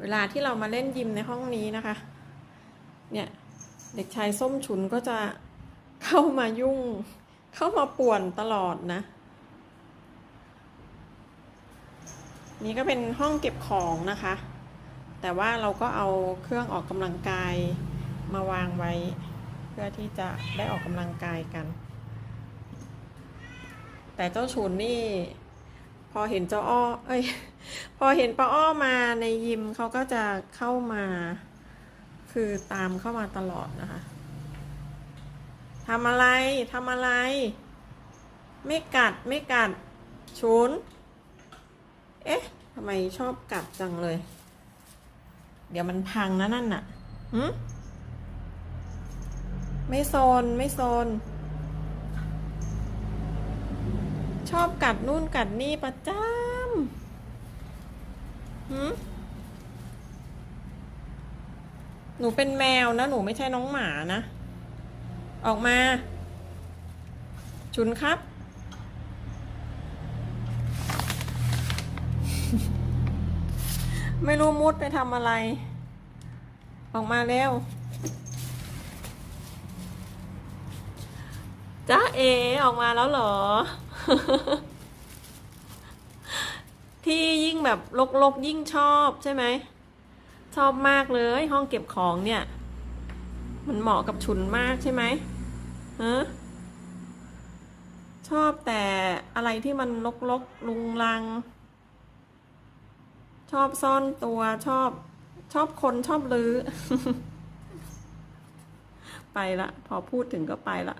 เวลาที่เรามาเล่นยิมในห้องนี้นะคะ เนี่ยเด็กชายส้มฉุนก็จะเข้ามายุ่ง เข้ามาป่วนตลอดนะ นี่ก็เป็นห้องเก็บของนะคะ แต่ว่าเราก็เอาเครื่องออกกำลังกายมาวางไว้ เพื่อที่จะได้ออกกำลังกายกัน แต่เจ้าฉุนนี่ พอเห็นเจ้าอ้อ เอ้ย พอเห็นป้าอ้อมาในยิมเขาก็จะเข้ามา คือตามเข้ามาตลอดนะคะทำอะไรทำอะไร ไม่กัดไม่กัดฉุนเอ๊ะทำไมชอบกัดจังเลย เดี๋ยวมันพังนะนั่นน่ะหืมไม่โซนไม่โซน ชอบกัดนู่นกัดนี่ประจำหืมหนูเป็นแมวนะ หนูไม่ใช่น้องหมานะ ออกมา ชุนครับ ไม่รู้มุดไปทำอะไร ออกมาเร็วจ้าเอ ออกมาแล้วเหรอ ที่ยิ่งแบบลกๆยิ่งชอบใช่ไหม ชอบมากเลยห้องเก็บของเนี่ย มันเหมาะกับชุนมากใช่ไหมฮะชอบแต่อะไรที่มันลกๆลุงลัง ชอบซ่อนตัวชอบชอบคนชอบลือ้อไปละ พอพูดถึงก็ไปละ